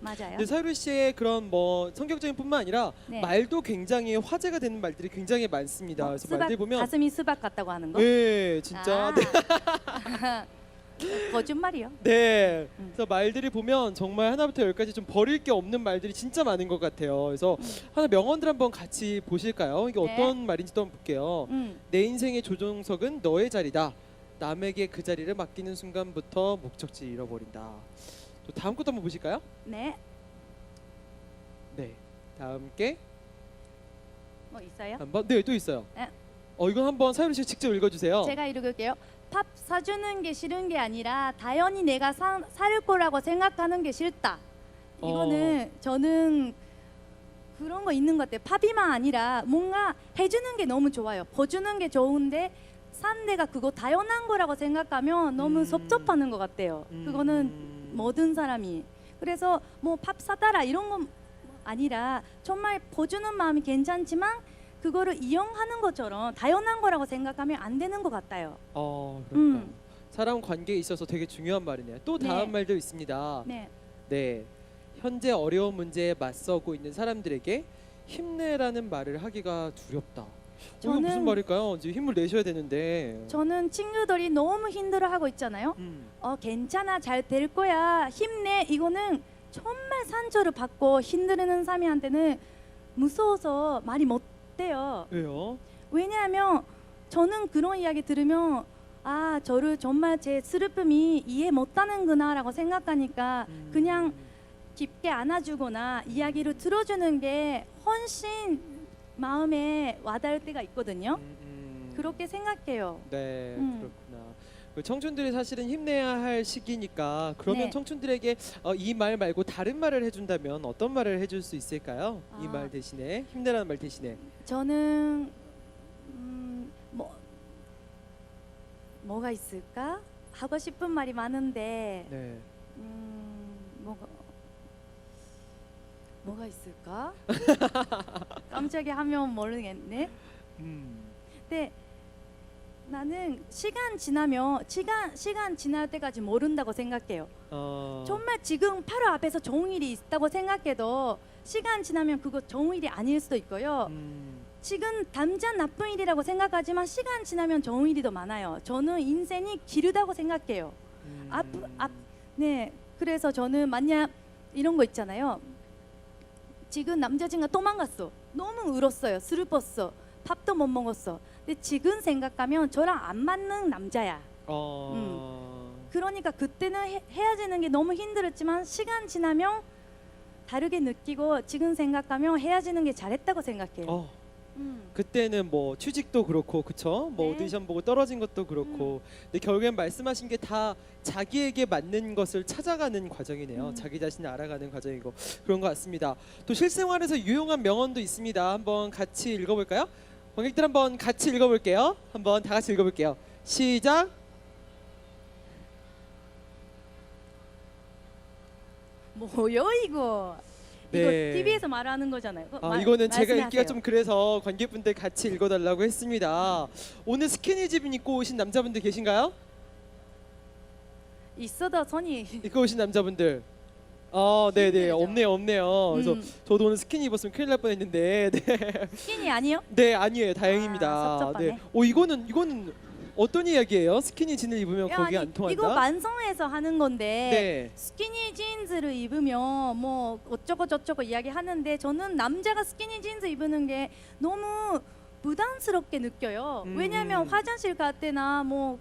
맞아요. 근데 사유리 씨의 그런 뭐 성격적인 뿐만 아니라 네. 말도 굉장히 화제가 되는 말들이 굉장히 많습니다. 어, 그래서 수박, 말들 보면 가슴이 수박 같다고 하는 거? 네, 진짜 아. 네. 거짓말이요. 네. 음. 그래서 말들이 보면 정말 하나부터 열까지 좀 버릴 게 없는 말들이 진짜 많은 것 같아요. 그래서 음. 하나 명언들 한번 같이 보실까요? 이게 네. 어떤 말인지 또 한번 볼게요. 음. 내 인생의 조종석은 너의 자리다. 남에게 그 자리를 맡기는 순간부터 목적지 잃어버린다. 또 다음 것도 한번 보실까요? 네. 네. 다음 게 뭐 있어요? 한번 네 또 있어요. 네. 어 이거 한번 사유리 씨 직접 읽어 주세요. 제가 읽을게요. 밥 사주는 게 싫은 게 아니라 당연히 내가 사, 살 거라고 생각하는 게 싫다. 이거는 저는 그런 거 있는 것 같아요. 팝이만 아니라 뭔가 해주는 게 너무 좋아요. 버주는 게 좋은데 산 내가 그거 당연한 거라고 생각하면 너무 음. 섭섭하는 것 같아요. 음. 그거는 모든 사람이 그래서 뭐 밥 사다라 이런 건 아니라 정말 보주는 마음이 괜찮지만 그거를 이용하는 것처럼 당연한 거라고 생각하면 안 되는 것 같아요. 어 그러니까 음. 사람 관계에 있어서 되게 중요한 말이네요. 또 다음 네. 말도 있습니다. 네, 네. 현재 어려운 문제에 맞서고 있는 사람들에게 힘내라는 말을 하기가 두렵다. 어, 이거 무슨 저는- 말일까요? 이제 힘을 내셔야 되는데. 저는 친구들이 너무 힘들어하고 있잖아요. 음. 어 괜찮아 잘 될 거야 힘내 이거는 정말 상처를 받고 힘들는 사람한테는 무서워서 말이 못 돼요. 왜요? 왜냐하면 저는 그런 이야기 들으면 아 저를 정말 제 슬픔이 이해 못하는구나라고 생각하니까 음. 그냥 깊게 안아주거나 이야기를 들어주는 게 훨씬 마음에 와닿을 때가 있거든요. 음, 음. 그렇게 생각해요. 네, 음. 그렇구나. 그 청춘들이 사실은 힘내야 할 시기니까 그러면 네. 청춘들에게 어, 이 말 말고 다른 말을 해준다면 어떤 말을 해줄 수 있을까요? 이 아. 말 대신에 힘내라는 말 대신에. 저는 음, 뭐 뭐가 있을까? 하고 싶은 말이 많은데 네. 음, 뭐가 뭐가 있을까? 깜짝이 하면 모르겠네. 음. 근데 나는 시간 지나면 시간 시간 지날 때까지 모른다고 생각해요. 어. 정말 지금 바로 앞에서 좋은 일이 있다고 생각해도 시간 지나면 그거 좋은 일이 아닐 수도 있고요. 음. 지금 당장 나쁜 일이라고 생각하지만 시간 지나면 좋은 일이 더 많아요. 저는 인생이 길다고 생각해요. 음. 앞, 앞, 네. 그래서 저는 만약 이런 거 있잖아요. 지금 남자친구가 도망갔어. 너무 울었어요. 슬펐어. 밥도 못 먹었어. 근데 지금 생각하면 저랑 안 맞는 남자야. 어. 그러니까 그때는 헤, 헤어지는 게 너무 힘들었지만 시간 지나면 다르게 느끼고 지금 생각하면 헤어지는 게 잘했다고 생각해요. 어. 음. 그때는 뭐 취직도 그렇고 그쵸? 뭐 네. 음. 오디션 보고 떨어진 것도 그렇고 근데 결국엔 말씀하신 게 다 자기에게 맞는 것을 찾아가는 과정이네요 음. 자기 자신을 알아가는 과정이고 그런 것 같습니다 또 실생활에서 유용한 명언도 있습니다 한번 같이 읽어볼까요? 관객들 한번 같이 읽어볼게요 한번 다 같이 읽어볼게요 시작 뭐요 이거? 네. 이거 TV에서 말하는 거잖아요. 아, 말- 이거는 제가 말씀하세요. 읽기가 좀 그래서 관객분들 같이 읽어달라고 했습니다 오늘 스키니집 입고 오신 남자분들 계신가요? 있어도 손이 입고 오신 남자분들. 아, 네, 네, 힘들죠. 없네요, 없네요. 그래서 음, 저도 오늘 스키니 입었으면 큰일 날 뻔했는데, 네, 스킨이 아니요? 네, 아니에요, 다행입니다. 아, 섭섭하네. 네, 오 이거는 이거는 어떤 이야기예요? 스키니 진을 입으면 거기 안 통한다? 이거 반성에서 하는 건데 네, 스키니 진즈를 입으면 뭐 어쩌고 저쩌고 이야기 하는데 저는 남자가 스키니 진즈 입는 게 너무 부담스럽게 느껴요. 음. 왜냐하면 화장실 갈 때나 뭐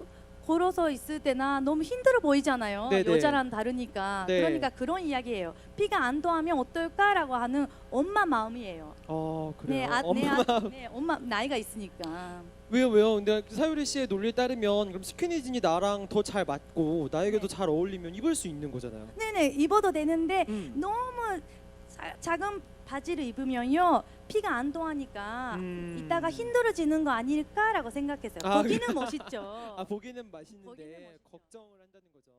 걸어서 있을 때나 너무 힘들어 보이잖아요. 네네. 여자랑 다르니까. 네. 그러니까 그런 이야기예요. 피가 안 통하면 어떨까라고 하는 엄마 마음이에요. 어 네, 그래요. 아, 엄마 네, 아, 네, 엄마 나이가 있으니까. 왜요, 왜요? 근데 사유리 씨의 논리에 따르면 그럼 스키니 진이 나랑 더 잘 맞고 나에게도 네. 잘 어울리면 입을 수 있는 거잖아요. 네네 입어도 되는데 음. 너무 자- 작은 바지를 입으면요 피가 안 통하니까 음. 이따가 힘들어지는 거 아닐까라고 생각했어요. 아, 보기는 멋있죠. 아 보기는 맛있는데 보기는 멋있죠. 걱정을 한다는 거죠.